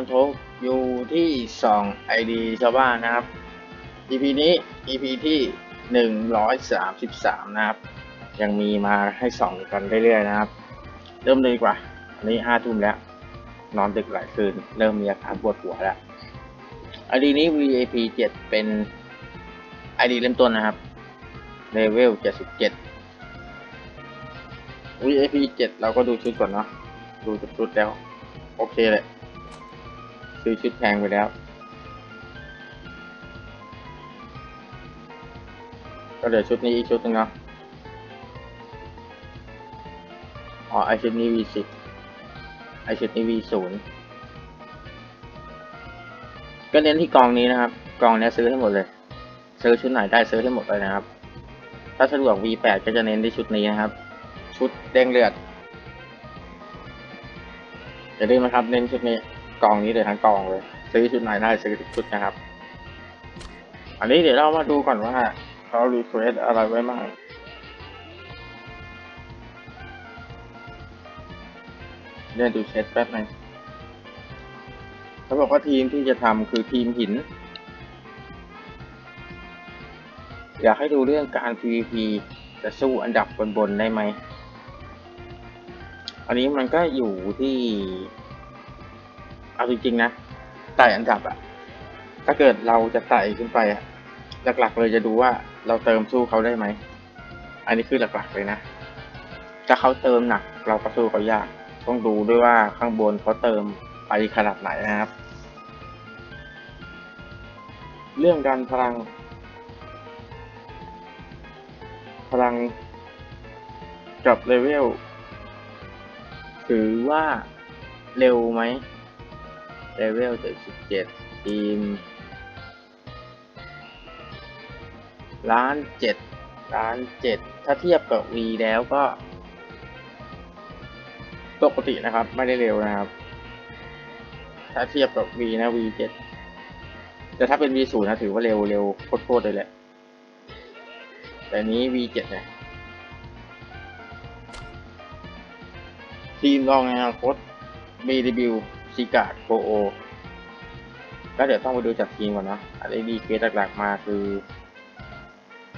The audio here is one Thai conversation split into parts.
ดีครันทกอยู่ที่สองไอดีชาวบ้านนะครับ EP นี้ EP ที่หนึ่งร้อยสามสิบสามนะครับ ยังมีมาให้ส่องกันเรื่อยๆนะครับ เริ่มเลยดีกว่าอันนี้ห้าทุ่มแล้ว นอนดึกหลายคืน เริ่มมีอาการปวดหัวแล้วไอดีนี้ VAP 7 เป็นไอดีเริ่มต้นนะครับเลเวล 77 VAP 7 เราก็ดูชุดก่อนเนาะ ดูชุดแล้ว โอเคเลย ซื้อชุดแพงไปแล้ว ก็เหลือชุดนี้อีกชุดนึงเนาะอ๋อไอชุดนี้ V10 ไอชุดนี้ V0 ก็เน้นที่กองนี้นะครับ กองนี้ซื้อให้หมดเลย ซื้อชุดไหนได้ซื้อให้หมดเลยนะครับ ถ้าสะดวก V8 ก็จะเน้นที่ชุดนี้นะครับ ชุดแดงเลือดอย่าลืมนะครับ เน้นชุดนี้ กองนี้เลยทั้งกองเลย ซื้อชุดไหนได้ซื้อทุกชุดนะครับ อันนี้เดี๋ยวเรามาดูก่อนว่าเขารีเควสอะไรไว้บ้างเดี๋ยวดูเช็ดแป๊บหนึงเขาบอกว่าทีมที่จะทำคือทีมหิน อยากให้ดูเรื่องการ PVP จะสู้อันดับบนๆได้ไหม อันนี้มันก็อยู่ที่ เอาจริงๆนะไต่อันดับอะถ้าเกิดเราจะไต่ขึ้นไปอะหลักๆ เลยจะดูว่าเราเติมสู้เขาได้ไหม อันนี้คือหลักๆเลยนะ ถ้าเขาเติมหนักเราก็สู้เขายาก ต้องดูด้วยว่าข้างบนเขาเติมไปขนาดไหนนะครับ เรื่องการพลัง พลังกับเลเวลถือว่าเร็วไหม เลเวล77ทีมล้านเจ็ดล้านเจ็ดถ้าเทียบกับ V แล้วก็ ปกตินะครับ ไม่ได้เร็วนะครับ ถ้าเทียบกับ V นะ V7 แต่ถ้าเป็น V0 นะถือว่าเร็วเร็วโคตรๆเลยแหละ แต่นี้ V7 เนี่ยทีมรองในอนาคต BW ซิกาโกโอก็เดี๋ยวต้องไปดูจากทีมก่อนนะอันนี้ดีเคสหลักๆมาคือ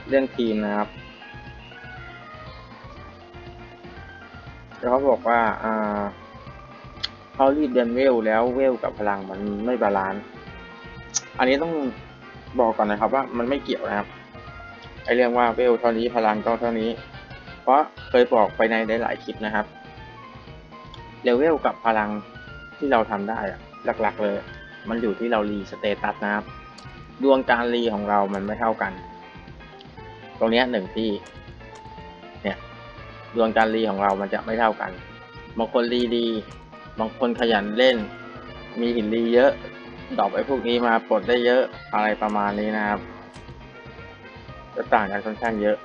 เรื่องทีมนะครับแล้วเขาบอกว่าอ่าเขารีดเดนเวลแล้วเวลกับพลังมันไม่บาลานซ์อันนี้ต้องบอกก่อนนะครับว่ามันไม่เกี่ยวนะครับไอเรื่องว่าเวลเท่านี้พลังก็เท่านี้ เพราะเคยบอกไปในหลายๆคลิปนะครับเลเวลกับพลัง ที่เราทำได้อะหลักๆ เลย มันอยู่ที่เรารีสเตตัสนะครับ ดวงการรีของเรามันไม่เท่ากัน ตรงนี้หนึ่งที่ เนี่ย ดวงการรีของเรามันจะไม่เท่ากัน บางคนรีดี บางคนขยันเล่น มีหินรีเยอะ ดอกไอ้พวกนี้มาปลดได้เยอะอะไรประมาณนี้นะครับ จะต่างกันค่อนข้างเยอะ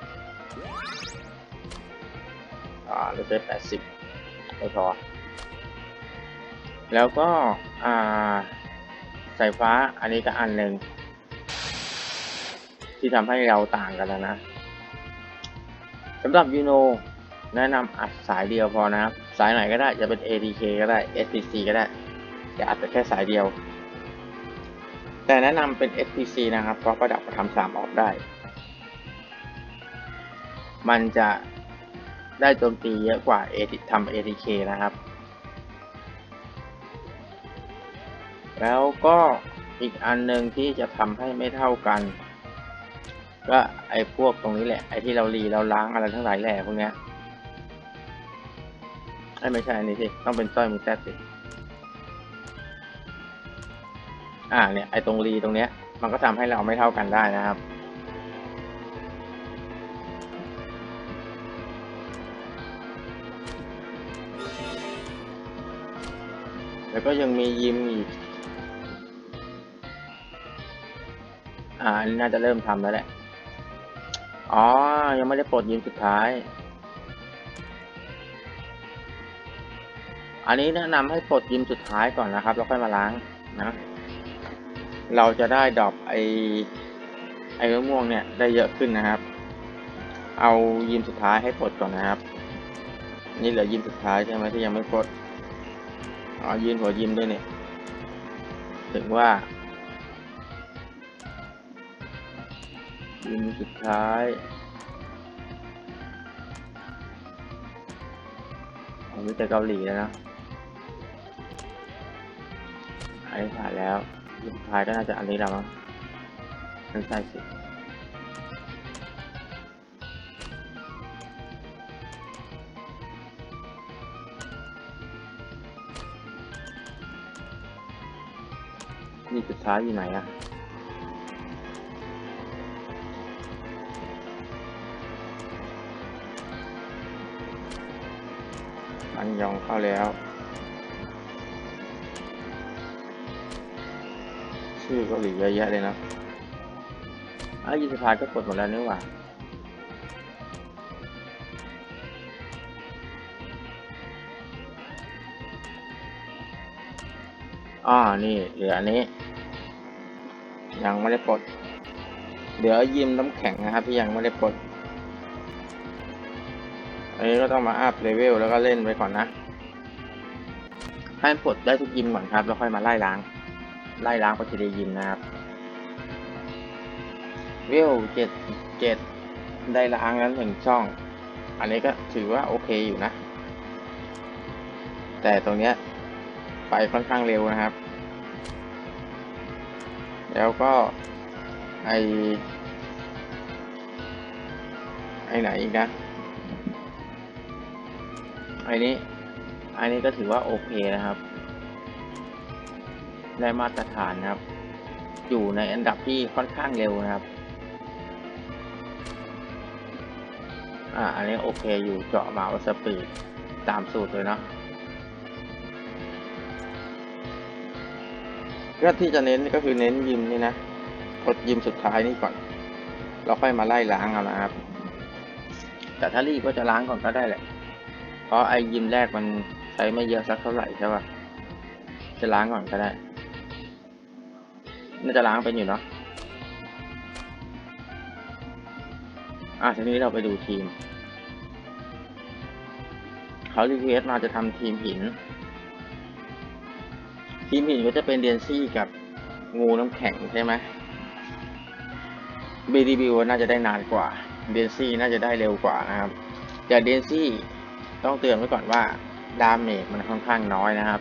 อ่าเราใช้แปดสิบไม่พอ แล้วก็สายฟ้าอันนี้ก็อันหนึ่งที่ทำให้เราต่างกันแล้วนะสำหรับยูโนแนะนำอัดสายเดียวพอนะครับ สายไหนก็ได้จะเป็น ATK ก็ได้ STC ก็ได้อย่าอัดแต่แค่สายเดียว แต่แนะนำเป็น STC นะครับเพราะประดับทำสามออกได้ มันจะได้โจมตีเยอะกว่า A ทำ ATK นะครับ แล้วก็อีกอันหนึ่งที่จะทำให้ไม่เท่ากัน ก็ไอ้พวกตรงนี้แหละไอ้ที่เรารีเราล้างอะไรทั้งหลายแหล่พวกเนี้ยไอ้ไม่ใช่อันนี้สิต้องเป็นสร้อยมือแซดสิอ่าเนี่ยไอ้ตรงรีตรงเนี้ย มันก็ทำให้เราไม่เท่ากันได้นะครับแล้วก็ยังมียิมอีก อ่าอันนี้น่าจะเริ่มทำแล้วแหละ อ๋อ ยังไม่ได้ปลดยิมสุดท้าย อันนี้แนะนำให้ปลดยิมสุดท้ายก่อนนะครับ แล้วค่อยมาล้างนะ เราจะได้ดรอปไอไอมะม่วงเนี่ยได้เยอะขึ้นนะครับ เอายิมสุดท้ายให้ปลดก่อนนะครับ นี่เหลือยิมสุดท้ายใช่ไหมที่ยังไม่ปลด อ๋อยืนหัวยิ้มด้วยเนี่ย ถึงว่า ยิ้สุดท้ายผมมีแต่เกาหลีแล้วนะอันนี้ผ่านแล้วสุดท้ายก็น่าจะอันนี้แล้วมั้งนั่ใช่สินี่สุดท้ายอยู่ไหนอะ นยองเข้าแล้ว ชื่อเกาหลีเยอะแยะเลยนะอ้าวยี่สิบพาก็กดหมดแล้วนี่หว่าอ่า นี่ เหลืออันนี้ ยังไม่ได้ปลด เดี๋ยวยิมน้ำแข็งนะครับที่ยังไม่ได้ปลด อันนี้ก็ต้องมาอัพเลเวลแล้วก็เล่นไปก่อนนะ ให้ปลดได้ทุกยิมก่อนครับ แล้วค่อยมาไล่ล้าง ไล่ล้างปทีละยิมนะครับ เวลเจ็ดเจ็ดได้ล้างแล้วหนึ่งช่อง อันนี้ก็ถือว่าโอเคอยู่นะ แต่ตรงเนี้ยไปค่อนข้างเร็วนะครับ แล้วก็ไอไอไหนอีกนะ อนี้ไอนี้ก็ถือว่าโอเคนะครับ ได้มาตรฐานนะครับ อยู่ในอันดับที่ค่อนข้างเร็วนะครับ อ่า อันนี้โอเคอยู่เจาะมาว่าสปีดตามสูตรเลยเนาะก็ที่จะเน้นก็คือเน้นยิมนี่นะกดยิมสุดท้ายนี่ก่อน เราค่อยมาไล่ล้างเอานะครับ แต่ถ้ารีบก็จะล้างก่อนก็ได้แหละ เพราะไอยิมแรกมันใช้ไม่เยอะสักเท่าไหร่ใช่ป่ะ จะล้างก่อนก็ได้ น่าจะล้างเป็นอยู่เนาะ อะทีนี้เราไปดูทีม เขารีเควสมาจะทำทีมหิน ทีมหินก็จะเป็นเดนซี่กับงูน้ำแข็งใช่ไหม BDB น่าจะได้นานกว่า เดนซี่น่าจะได้เร็วกว่านะครับ แต่เดนซี่ ต้องเตือนไว้ก่อนว่าดาเมจมันค่อนข้างน้อยนะครับ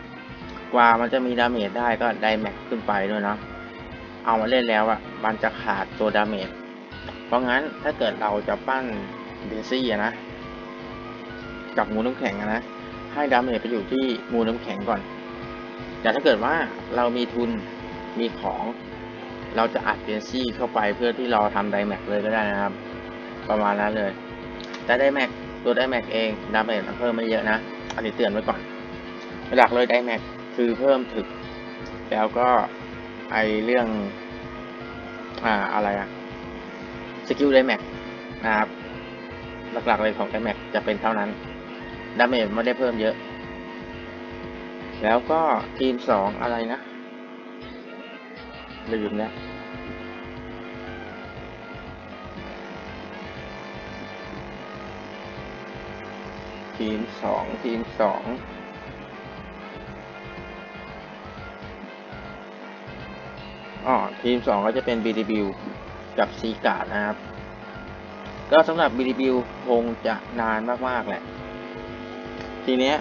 กว่ามันจะมีดาเมจได้ก็ไดแม็กขึ้นไปด้วยเนาะเอามาเล่นแล้วอะ่ะมันจะขาดตัวดาเมจเพราะงั้นถ้าเกิดเราจะปั้นเดซี่นะกับงูน้ำแข็งนะให้ดาเมจไปอยู่ที่งูน้ำแข็งก่อน แต่ถ้าเกิดว่าเรามีทุนมีของเราจะอัดเดซี่เข้าไปเพื่อที่เราทำไดแม็กเลยก็ได้นะครับ ประมาณนั้นเลย แต่ไดแม็ก ตัวไดแม็กเองดาเมจมันเพิ่มไม่เยอะนะอันนี้เตือนไว้ก่อนหลักเลยไดแม็กคือเพิ่มถึก แล้วก็ไอเรื่องอ่าอะไรอะสกิลไดแม็กนะครับหลักๆเลยของไดแม็กจะเป็นเท่านั้นดาเมจไม่ได้เพิ่มเยอะ แล้วก็ทีมสองอะไรนะลืมแล้ว ทีมสองทีมสองอ๋อทีมสองก็จะเป็น BDB กับซีการ์ดนะครับ ก็สำหรับ BDB คงจะนานมากๆแหละ ทีเนี้ย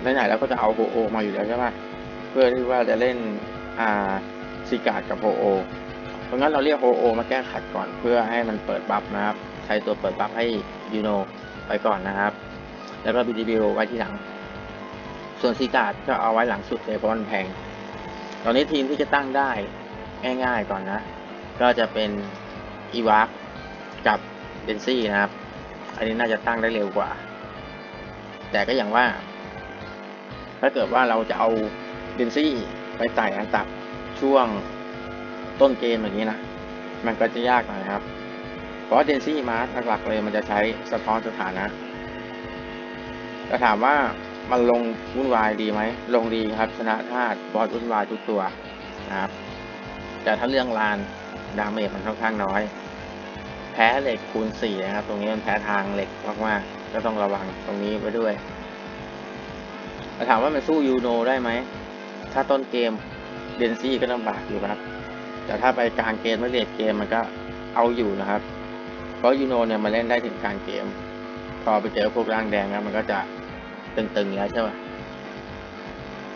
ไหนๆเราก็จะเอาโฮโอมาอยู่แล้วใช่ไหมเพื่อที่ว่าจะเล่นอ่าซีการ์ดกับโฮโอเพราะงั้นเราเรียกโฮโอมาแก้ขัดก่อนเพื่อให้มันเปิดบัฟนะครับ ใช้ตัวเปิดบัฟให้ยูโนไปก่อนนะครับ แล้วก็บีดีบีไว้ที่หลัง ส่วนซีการ์ดก็เอาไว้หลังสุดเลยเพราะมันแพง ตอนนี้ทีมที่จะตั้งได้ง่ายๆก่อนนะ ก็จะเป็นอีวากกับเดนซี่นะครับ อันนี้น่าจะตั้งได้เร็วกว่า แต่ก็อย่างว่า ถ้าเกิดว่าเราจะเอาเดนซี่ไปไต่อันดับช่วงต้นเกมอย่างนี้นะ มันก็จะยากหน่อยครับ เพราะเดนซี่มาร์หลักๆเลยมันจะใช้สะท้อนสถานะ แต่ถามว่ามันลงวุ่นวายดีไหม ลงดีครับ ชนะธาตุบอสวุ่นวายทุกตัวนะครับ แต่ถ้าเรื่องลานดาเมจมันค่อนข้างน้อย แพ้เหล็กคูณสี่นะครับ ตรงนี้มันแพ้ทางเหล็กมากๆก็ต้องระวังตรงนี้ไว้ด้วยแต่ถามว่ามันสู้ยูโนได้ไหม ถ้าต้นเกมเดนซี่ก็ลำบากอยู่ครับ แต่ถ้าไปกลางเกมไม่เลดเกมมันก็เอาอยู่นะครับ เพราะยูโนเนี่ยมันเล่นได้ถึงกลางเกม พอไปเจอพวกร่างแดงแล้วมันก็จะ ตึงๆแล้วใช่ไหม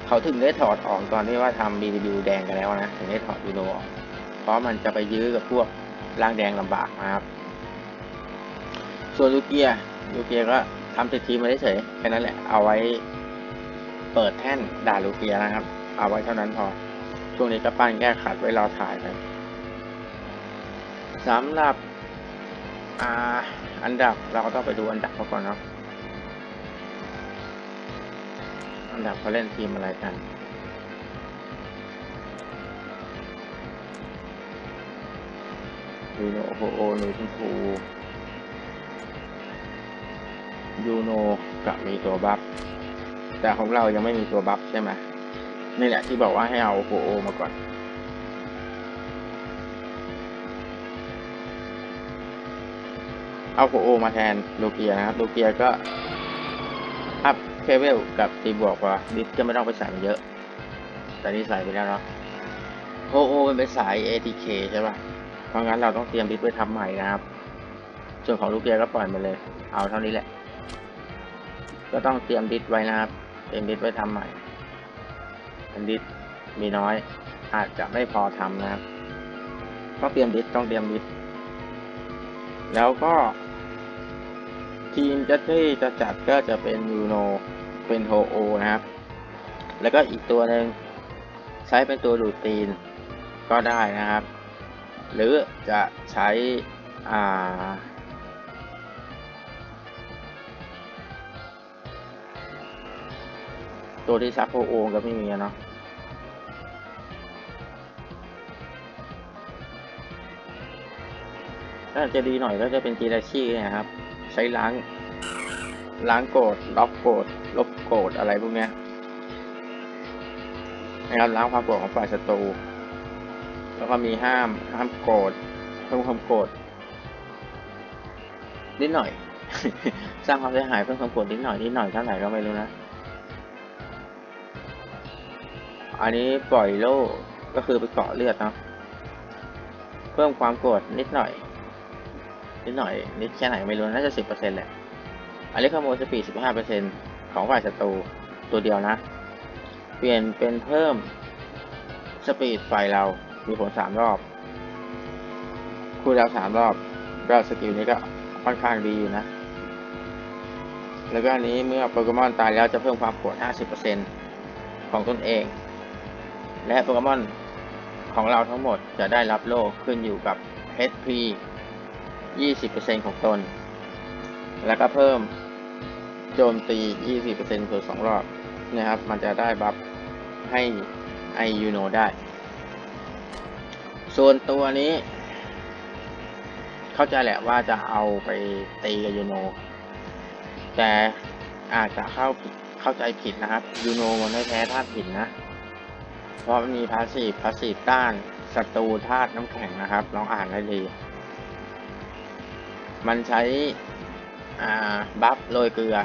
เขาถึงได้ถอดออกตอนที่ว่าทำ BW แดงกันแล้วนะ ถึงได้ถอดยูโนออก เพราะมันจะไปยื้อกับพวกร่างแดงลำบากนะครับ ส่วนลูเกียลูเกียก็ทำติดทีมมาเฉยแค่นั้นแหละ เอาไว้เปิดแท่นด่าลูเกียนะครับ เอาไว้เท่านั้นพอ ช่วงนี้ก็ปั้นแก้ขัดไว้รอถ่ายกันสำหรับอ,อันดับเราก็ต้องไปดูอันดับเขาก่อนเนาะ อันดับเขาเล่นทีมอะไรกัน ยูโนโฮโอหนูชมพูยูโนกับมีตัวบัฟ แต่ของเรายังไม่มีตัวบัฟใช่ไหมนี่แหละที่บอกว่าให้เอาโฮโอมาก่อนเอาโฮโอมาแทนลูเกียนะครับลูเกียก็ เคเวลกับตีบวกว่าดิสก็ไม่ต้องไปใส่มันเยอะ แต่นี่ใส่ไปแล้วเนาะโฮโอมันเป็นสาย ATK ใช่ปะเพราะงั้นเราต้องเตรียมดิสไว้ทำใหม่นะครับ ส่วนของลูกเกียก็ปล่อยมาเลย เอาเท่านี้แหละ ก็ต้องเตรียมดิสไว้นะครับ เตรียมดิสไว้ทำใหม่อันดิสมีน้อย อาจจะไม่พอทำนะครับ ต้องเตรียมดิสต้องเตรียมดิสแล้วก็ ทีมจะที่จะจัดก็จะเป็นยูโนเป็นโฮโอนะครับ แล้วก็อีกตัวหนึ่งใช้เป็นตัวดูดตีนก็ได้นะครับ หรือจะใช้อ่าตัวที่ซักโฮโอก็ไม่มีเนาะถ้าจะดีหน่อยก็จะเป็นจีราชีนะครับ ช้ล้าง ล้างโกรธล็อกโกรธลบโกรธอะไรพวกเนี้ยนะครับล้างความโกรธของฝ่ายศัตรูแล้วก็มีห้ามห้ามโกรธเพิ่มความโกรธนิดหน่อย สร้างความเสียหายเพิ่มความโกรธนิดหน่อยนิดหน่อยเท่าไหร่ก็ไม่รู้นะ อันนี้ปล่อยโล่ก็คือไปเกาะเลือดเนาะเพิ่มความโกรธนิดหน่อย นิดหน่อยนิดแค่ไหนไม่รู้น่าจะสิบเปอร์เซ็นต์แหละอันนี้ขโมยสปีดสิบห้าเปอร์เซ็นต์ของฝ่ายศัตรูตัวเดียวนะ เปลี่ยนเป็นเพิ่มสปีดฝ่ายเรา มีผลสามรอบ คูลดาวสามรอบ ก็สกิลนี้ก็ค่อนข้างดีอยู่นะ แล้วก็อันนี้เมื่อโปเกมอนตายแล้วจะเพิ่มความโกรธ50%ของตนเอง และโปเกมอนของเราทั้งหมดจะได้รับโล่ขึ้นอยู่กับ HP 20%ของตน แล้วก็เพิ่มโจมตี 20%คือ2รอบนะครับ มันจะได้บัฟให้ไอยูโนได้ ส่วนตัวนี้ เข้าใจแหละว่าจะเอาไปตีกับยูโน แต่อาจจะเข้าเข้าใจผิดนะครับยูโนมันไม่แพ้ธาตุหินนะ เพราะมันมีพาสีพาสีต้านศัตรูธาตุน้ำแข็งนะครับ ลองอ่านได้เลย มันใช้บัฟโรยเกลือ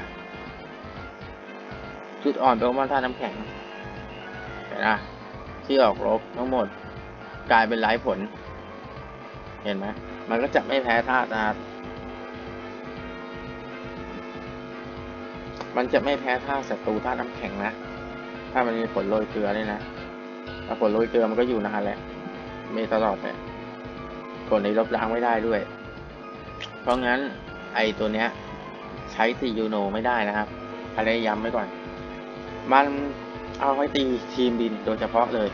จุดอ่อนโปเกมอนธาตุน้ำแข็งเห็นะที่ออกรบทั้งหมดกลายเป็นไร้ผล เห็นไหมมันก็จะไม่แพ้ธาตุมันจะไม่แพ้ธาตุศัตรูธาตุน้ำแข็งนะ ถ้ามันมีผลโรยเกลือนี่นะแต่ผลโรยเกลือมันก็อยู่นานแหละมีตลอดแหละผลนี้ลบล้างไม่ได้ด้วย เพราะงั้นไอตัวเนี้ยใช้ตียูโนไม่ได้นะครับอะไรย้ำไว้ก่อน มันเอาไว้ตีทีมบินโดยเฉพาะเลย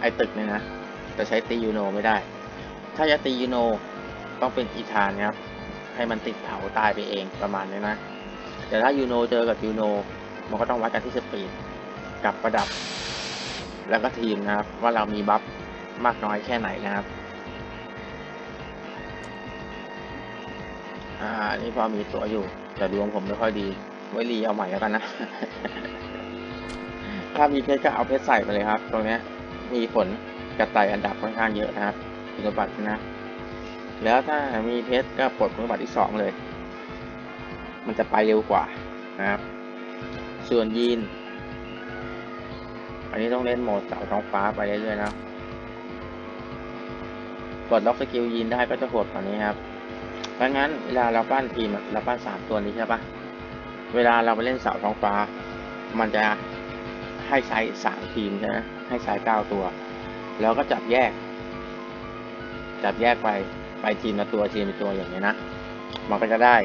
ไอตึกเนี่ยนะ จะใช้ตียูโนไม่ได้ ถ้าจะตียูโนต้องเป็นอีธานครับ ให้มันติดเผาตายไปเองประมาณนี้นะ แต่ถ้ายูโนเจอกับยูโนมันก็ต้องวัดกันที่สปีดกับประดับ แล้วก็ทีมนะครับ ว่าเรามีบัฟมากน้อยแค่ไหนนะครับ อ่า นี่พอมีตัวอยู่ แต่ดวงผมไม่ค่อยดี ไว้รีเอาใหม่แล้วกันนะ ถ้ามีเพชรก็เอาเพชรใส่ไปเลยครับ ตรงนี้มีผลกระต่ายอันดับค่อนข้างเยอะนะครับคุณสมบัตินะ แล้วถ้ามีเพชรก็ปลดคุณสมบัติที่สองเลย มันจะไปเร็วกว่านะครับ ส่วนยีน อันนี้ต้องเล่นโหมดเสาท้องฟ้าไปเรื่อยๆนะกดล็อกสกิลยินได้ก็จะโหดกว่านี้ครับ ดังนั้นเวลาเราปั้นทีมเราปั้นสามตัวนี้ใช่ปะเวลาเราไปเล่นเสาท้องฟ้า มันจะให้ใช้สามทีมใช่ไหมให้ใช้เก้าตัว แล้วก็จับแยก จับแยกไปไปทีมละตัวทีมละตัวอย่างนี้นะมันก็จะได้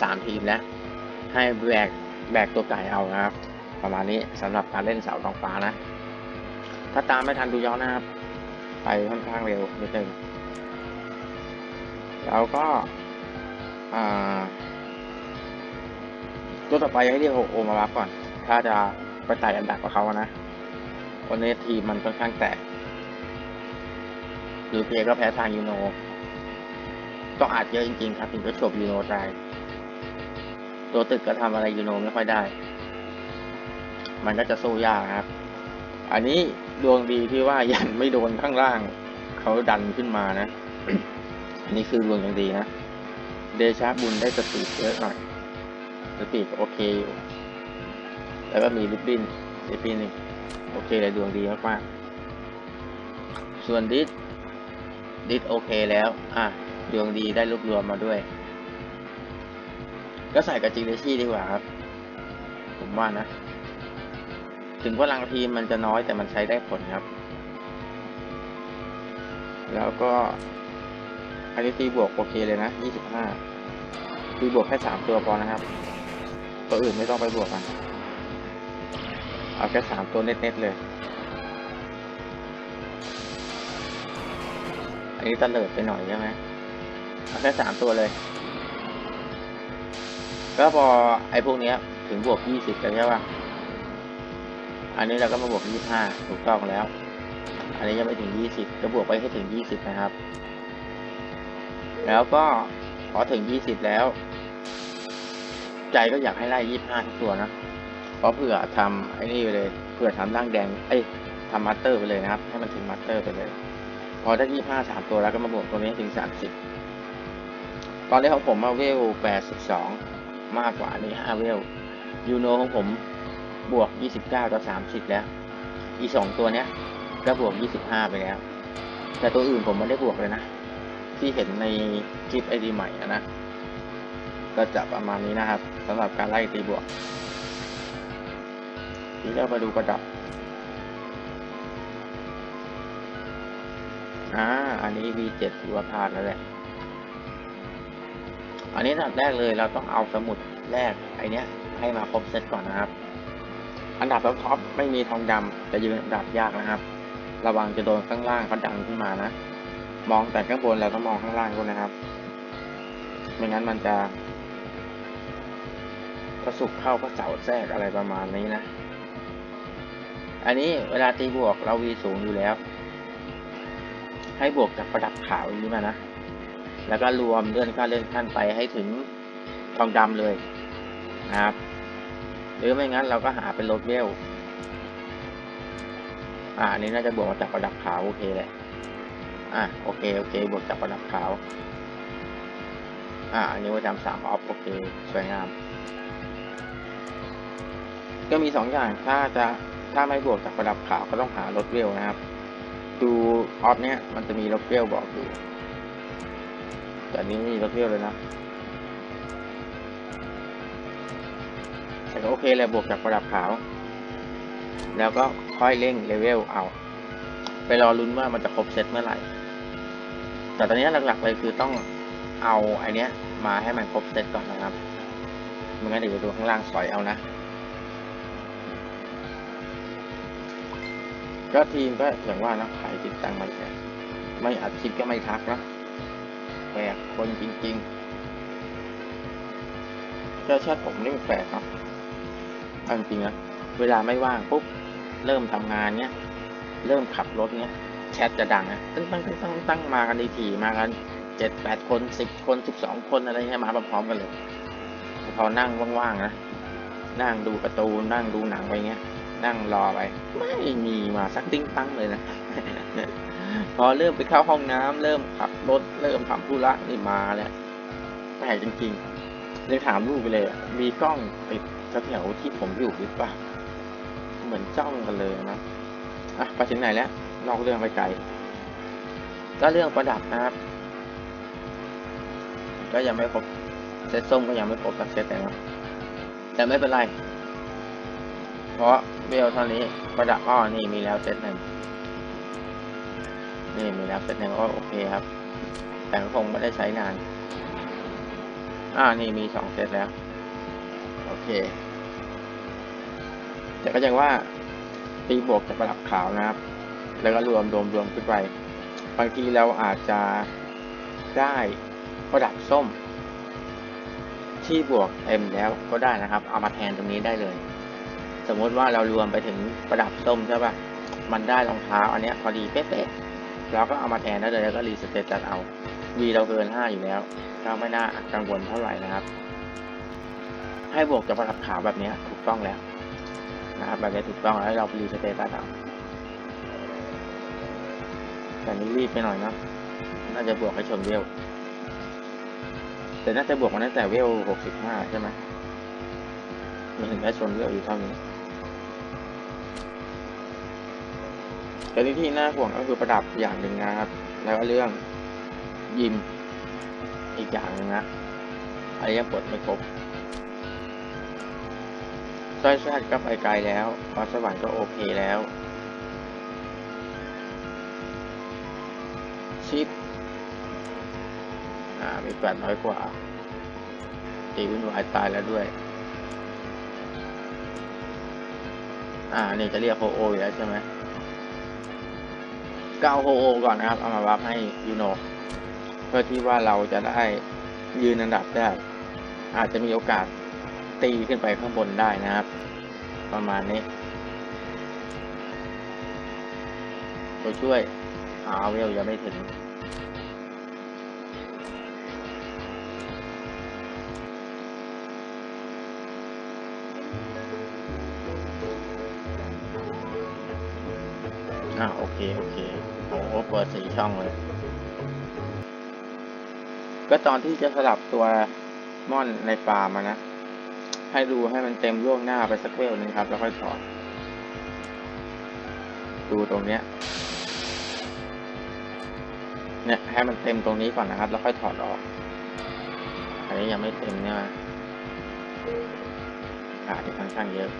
สามทีมแล้วให้แบกแบกตัวไก่เอานะครับ ประมาณนี้สำหรับการเล่นเสาท้องฟ้านะ ถ้าตามไม่ทันดูย้อนนะครับ ไปค่อนข้างเร็วนิดนึงแล้วก็ อ่าตัวต่อไปให้เรียกโอมารับก่อน ถ้าจะไปไต่อันดับกับเขานะวันนี้ทีมมันค่อนข้างแตกหรือเพียก็แพ้ทางยูโน ต้องอัดเยอะจริงๆครับถึงจะจบยูโนได้ตัวตึกก็ทำอะไรยูโนไม่ค่อยได้ มันก็จะสู้ยากครับ อันนี้ดวงดีที่ว่ายันไม่โดนข้างล่าง เขาดันขึ้นมานะ อันนี้คือดวงอย่างดีนะ เดชาบุญได้สปีดเยอะหน่อยสปีดโอเคอยู่ แล้วก็มีลิปบินลิปบินนี่โอเคเลยดวงดีมากๆส่วนดิสดิสโอเคแล้ว อะ ดวงดีได้รวบรวมมาด้วย ก็ใส่กับจิงเลชี่ดีกว่าครับ ผมว่านะ ถึงพลังทีมมันจะน้อยแต่มันใช้ได้ผลครับ แล้วก็ อันนี้ตีบวกโอเคเลยนะยี่สิบห้าตีบวกแค่สามตัวพอนะครับ ตัวอื่นไม่ต้องไปบวกกัน เอาแค่สามตัวเน็ตๆเลย อันนี้ตะเลิดไปหน่อยใช่ไหม เอาแค่สามตัวเลย ก็พอไอ้พวกเนี้ยถึงบวกยี่สิบแล้วใช่ป่ะ อันนี้เราก็มาบวกยี่ห้าถูกต้องแล้ว อันนี้ยังไม่ถึงยี่สิบก็บวกไปให้ถึงยี่สิบนะครับ แล้วก็พอถึงยี่สิบแล้ว ใจก็อยากให้ไล่ยี่ห้าทุกตัวนะ เพราะเผื่อทำไอ้นี่ไปเลย เผื่อทำร่างแดง เอ้ยทำมาสเตอร์ไปเลยนะครับ ให้มันถึงมาสเตอร์ไปเลย พอได้ยี่ห้าสามตัวแล้วก็มาบวกตัวนี้ถึงสามสิบตอนนี้ของผมมาเวลแปดสิบสองมากกว่านี้ห้าเวล ยูโนของผมบวกยี่สิบเก้าต่อสามสิบแล้ว อีสองตัวเนี้ยก็บวกยี่สิบห้าไปแล้ว แต่ตัวอื่นผมไม่ได้บวกเลยนะ ที่เห็นในคลิปไอดีใหม่นะ ก็จะประมาณนี้นะครับสำหรับการไล่ตีบวก ทีนี้เรามาดูประดับ อ่า อันนี้ V7 ถือว่าพลาดแล้วแหละ อันนี้อันดับแรกเลยเราต้องเอาสมุดแรกไอเนี้ยให้มาครบเซตก่อนนะครับ อันดับท็อปไม่มีทองดำจะยืนอันดับยากนะครับ ระวังจะโดนข้างล่างเขาดังขึ้นมานะ มองแต่ข้างบนเราต้องมองข้างล่างด้วยนะครับ ไม่งั้นมันจะกระสุกเข้ากระเสาแทรกอะไรประมาณนี้นะ อันนี้เวลาตีบวกเราวีสูงอยู่แล้ว ให้บวกจากประดับขาวอย่างนี้มานะ แล้วก็รวมเลื่อนขั้นเลื่อนขั้นไปให้ถึงทองดำเลยนะครับ หรือไม่งั้นเราก็หาเป็นลดเวลอ่าอันนี้น่าจะบวกมาจากประดับขาวโอเคแหละ อะโอเคโอเคบวกจากประดับขาว อ่าอันนี้ไว้ทำสามออฟโอเคสวยงาม ก็มีสองอย่างถ้าจะถ้าไม่บวกจากประดับขาวก็ต้องหาลดเวลนะครับ ดูออฟเนี้ยมันจะมีลดเวลบอกอยู่แต่อันนี้ไม่มีลดเวลเลยนะแต่ก็โอเคแหละบวกจากประดับขาว แล้วก็ค่อยเร่งเลเวลเอา ไปรอลุ้นว่ามันจะครบเซตเมื่อไหร่ แต่ตอนนี้หลักๆเลยคือต้องเอาไอเนี้ยมาให้มันครบเซตก่อนนะครับม่งั้นเดี๋ยวดูข้างล่างสอยเอานะ ก็ทีมก็อย่างว่านะขายติดตังมาเนี่ไม่อัดคลิปก็ไม่ทักนะแปลกคนจริงๆเจ้าชาติผมนี่แปลกเนาะจริงๆนะ เวลาไม่ว่างปุ๊บ เริ่มทำงานเนี้ย เริ่มขับรถเนี้ย แชทจะดังนะตั้งตั้งตั้งตั้งตั้งมากันทีมากันเจ็ดแปดคนสิบคนสิบสองคนอะไรเงี้ยมาพร้อมๆกันเลยพอนั่งว่างๆนะนั่งดูการ์ตูนั่งดูหนังไปเงี้ย นั่งรอไป ไม่มีมาสักติ้งตั้งเลยนะ พอเริ่มไปเข้าห้องน้ำเริ่มขับรถเริ่มทำธุระนี่มาแล้วแปลกจริงๆเลยถามลูกไปเลย มีกล้องติดแถวที่ผมอยู่หรือเปล่าเหมือนจ้องกันเลยนะอะไปถึงไหนแล้ว นอกเรื่องไปไกลก็เรื่องประดับนะครับ ก็ยังไม่ครบเซตส้มก็ยังไม่ครบสักเซตเลยนะแต่ไม่เป็นไร เพราะเบลเท่านี้ประดับอ้อนี่มีแล้วเซตหนึ่งนี่มีแล้วเซตหนึ่งก็โอเคครับ แต่ก็คงไม่ได้ใช้นาน อ่านี่มีสองเซตแล้ว โอเค แต่ก็ยังว่าตีบวกจากประดับขาวนะครับ แล้วก็รวมรวมรวมขึ้นไป บางทีเราอาจจะได้ประดับส้ม ที่บวกเต็มแล้วก็ได้นะครับ เอามาแทนตรงนี้ได้เลย สมมติว่าเรารวมไปถึงประดับส้มใช่ปะมันได้รองเท้าอันนี้พอดีเป๊ะๆเราก็เอามาแทนได้เลยแล้วก็รีสเตตัสเอาวีเราเกินห้าอยู่แล้วก็ไม่น่ากังวลเท่าไหร่นะครับ ให้บวกจากประดับขาวแบบนี้ถูกต้องแล้วนะครับแบบนี้ถูกต้องแล้วเรารีสเตตัสเอา แต่นี้รีบไปหน่อยนะ น่าจะบวกให้ชนเวล แต่น่าจะบวกมาตั้งแต่เวลหกสิบห้าใช่ไหมมันถึงได้ชนเวลอยู่เท่านี้ แต่ที่ที่น่าห่วงก็คือประดับอย่างหนึ่งนะครับ แล้วก็เรื่องยิมอีกอย่างนึงนะอันนี้ยังปลดไม่ครบสร้อยแซดก็ไปไกลแล้วพอสวรรค์ก็โอเคแล้ว ชิปอ่า มีแปดน้อยกว่า ตีวินวายตายแล้วด้วย อ่า นี่จะเรียกโฮโออยู่แล้วใช่ไหมก็เอาโฮโอก่อนนะครับ เอามาวับให้ยูโน เพื่อที่ว่าเราจะได้ยืนอันดับได้ อาจจะมีโอกาสตีขึ้นไปข้างบนได้นะครับ ประมาณนี้ตัวช่วย อาเวลยังไม่ถึงอ่าโอเค โอเคโอ้โหเปิดสีช่องเลย ก็ตอนที่จะสลับตัวม่อนในฟาร์มนะ ให้ดูให้มันเต็มล่วงหน้าไปสักเวลนึงครับ แล้วค่อยถอด ดูตรงเนี้ย เนี่ยให้มันเต็มตรงนี้ก่อนนะครับ แล้วค่อยถอดออก อันนี้ยังไม่เต็มเนี่ยขาดอีกค่อนข้างเยอะ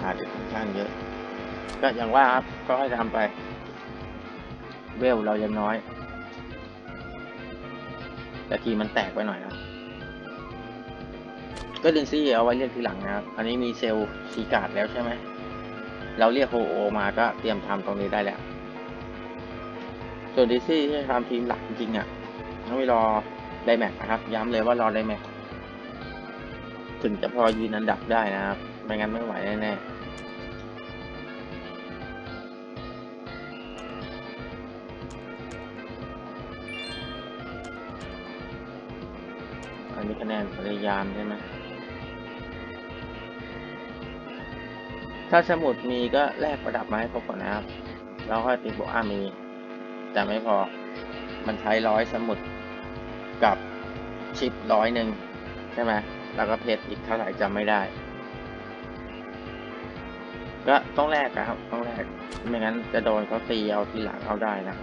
ขาดอีกค่อนข้างเยอะ ก็อย่างว่าครับก็ให้ทำไปเวลเรายังน้อย แต่ทีมมันแตกไปหน่อยนะ ก็ดินซี่เอาไว้เรียกทีหลังนะครับ อันนี้มีเซลล์ซีการ์ดแล้วใช่ไหม เราเรียกโฮโอมาก็เตรียมทำตรงนี้ได้แล้ว ส่วนดินซี่ที่ทำทีมหลักจริงๆอะต้องไปรอไดแม็กนะครับ ย้ำเลยว่ารอไดแม็กถึงจะพอยืนอันดับได้นะครับ ไม่งั้นไม่ไหวแน่ๆ แนนพยายามใช่ไหมถ้าสมุดมีก็แลกประดับมาให้ครบก่อนนะครับ แล้วค่อยติดบอกอามี แต่ไม่พอ มันใช้ร้อยสมุดกับชิปร้อยหนึ่งใช่ไหม แล้วก็เพชรอีกเท่าไหร่จำไม่ได้ ก็ต้องแลกครับ ต้องแลก ไม่งั้นจะโดนเขาตีเอาทีหลังเอาได้นะ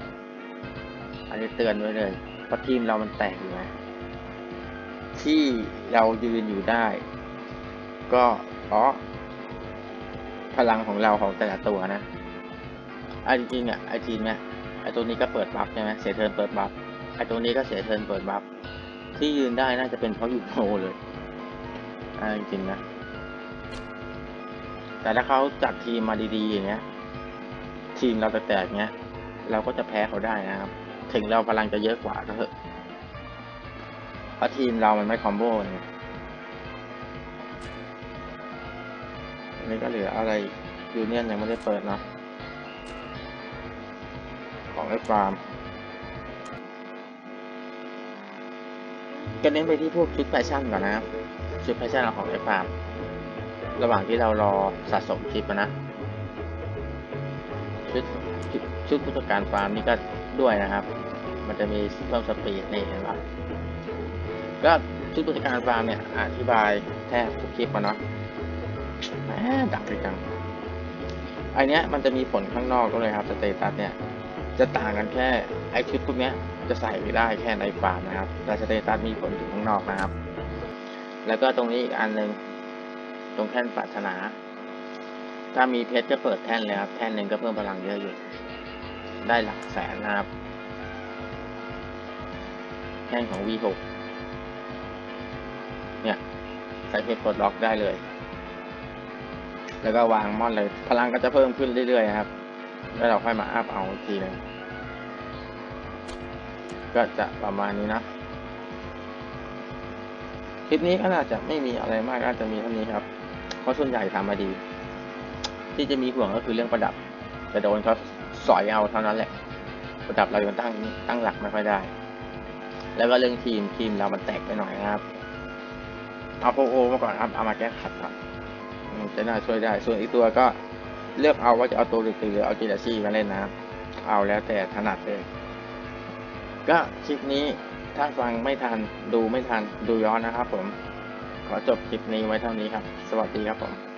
อันนี้เตือนไว้เลย เพราะทีมเรามันแตกอยู่นะ ที่เรายืนอยู่ได้ ก็เพราะพลังของเราของแต่ละตัวนะไอ้จริงอะไอทีมเนี่ยไอตัวนี้ก็เปิดบัฟใช่ไหมเสียเทิร์นเปิดบัฟไอตัวนี้ก็เสียเทิร์นเปิดบัฟที่ยืนได้น่าจะเป็นเพราะอยู่โนเลยอ่าจริงนะแต่ถ้าเขาจัดทีมมาดีๆอย่างเงี้ย ทีมเราแตกๆเงี้ย เราก็จะแพ้เขาได้นะครับ ถึงเราพลังจะเยอะกว่าก็เถอะ ราะทีมเรามันไม่คอมโบไงอันนี้ก็เหลืออะไรยูเนียนยังไม่ได้เปิดเนาะของไอ้ฟาร์มก็เน้นไปที่พวกชุดแฟชั่นก่อนนะครับชุดแฟชั่นของไอ้ฟาร์มระหว่างที่เรารอสะสมชิปนะชุดชุดชุดผู้จัดการฟาร์มนี่ก็ด้วยนะครับ มันจะมีเพิ่มสปีดนี่เห็นปะ ก็ชุดบริการฟาร์มเนี่ยอธิบายแทบทุกคลิปมาเนาะแหมดักไปจังไอเนี้ยมันจะมีผลข้างนอกด้วยครับสเตตัสเนี่ยจะต่างกันแค่ไอชุดพวกเนี้ยจะใส่ได้แค่ในฟาร์มนะครับ แต่สเตตัสมีผลถึงข้างนอกนะครับ แล้วก็ตรงนี้อีกอันหนึ่งตรงแท่นปรารถนา ถ้ามีเพชรก็เปิดแท่นเลยครับ แท่นหนึ่งก็เพิ่มพลังเยอะอยู่ ได้หลักแสนนะครับ แท่นของ V6 เนี่ยใส่เพชรปลดล็อกได้เลย แล้วก็วางมอนเลย พลังก็จะเพิ่มขึ้นเรื่อยๆครับ แล้วเราค่อยมาอัพเอาอีกทีหนึงก็จะประมาณนี้นะ คลิปนี้ก็น่าจะไม่มีอะไรมากน่าจะมีเท่านี้ครับ เพราะส่วนใหญ่ทำมาดี ที่จะมีห่วงก็คือเรื่องประดับ จะโดนเขาสอยเอาเท่านั้นแหละ ประดับเรายังตั้งตั้งหลักไม่ค่อยได้ แล้วก็เรื่องทีมทีมเรามันแตกไปหน่อยนะครับ เอาโปโอมาก่อนครับเอามาแก้ขัดครับจะน่าช่วยได้ ส่วนอีกตัวก็เลือกเอาว่าจะเอาตัวหรือหรือเอาจิลาซี่มาเล่นนะครับ เอาแล้วแต่ถนัดเลย ก็คลิปนี้ถ้าฟังไม่ทันดูไม่ทันดูย้อนนะครับผม ขอจบคลิปนี้ไว้เท่านี้ครับ สวัสดีครับผม